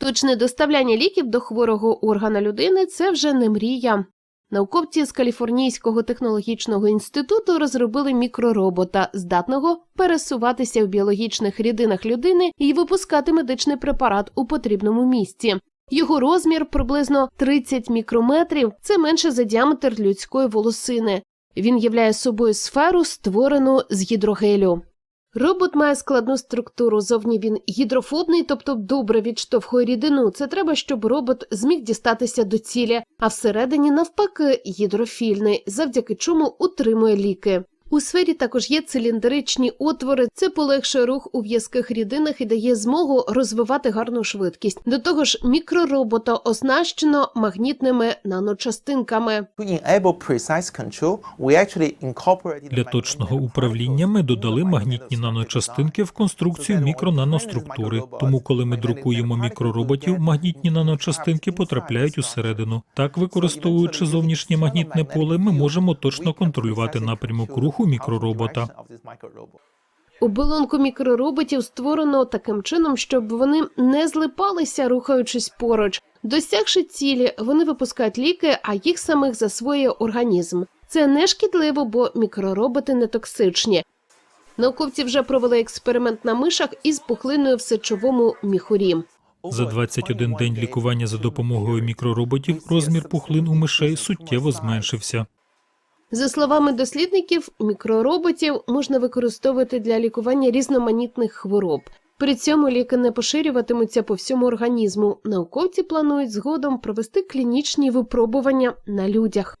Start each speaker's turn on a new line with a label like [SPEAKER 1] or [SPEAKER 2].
[SPEAKER 1] Точне доставляння ліків до хворого органа людини це вже не мрія. Науковці з Каліфорнійського технологічного інституту розробили мікроробота, здатного пересуватися в біологічних рідинах людини і випускати медичний препарат у потрібному місці. Його розмір приблизно 30 мікрометрів. Це менше за діаметр людської волосини. Він являє собою сферу, створену з гідрогелю. Робот має складну структуру. Зовні він гідрофобний, тобто добре відштовхує рідину. Це треба, щоб робот зміг дістатися до цілі, а всередині, навпаки, гідрофільний, завдяки чому утримує ліки. У сфері також є циліндричні отвори. Це полегшує рух у в'язких рідинах і дає змогу розвивати гарну швидкість. До того ж, мікроробота оснащено магнітними наночастинками.
[SPEAKER 2] Для точного управління ми додали магнітні наночастинки в конструкцію мікронаноструктури. Тому, коли ми друкуємо мікророботів, магнітні наночастинки потрапляють усередину. Так, використовуючи зовнішнє магнітне поле, ми можемо точно контролювати напрямок руху мікроробота.
[SPEAKER 1] Оболонку мікророботів створено таким чином, щоб вони не злипалися, рухаючись поруч. Досягши цілі, вони випускають ліки, а їх самих засвоює організм. Це не шкідливо, бо мікророботи не токсичні. Науковці вже провели експеримент на мишах із пухлиною в сечовому міхурі.
[SPEAKER 2] За 21 день лікування за допомогою мікророботів розмір пухлин у мишей суттєво зменшився.
[SPEAKER 1] За словами дослідників, мікророботів можна використовувати для лікування різноманітних хвороб. При цьому ліки не поширюватимуться по всьому організму. Науковці планують згодом провести клінічні випробування на людях.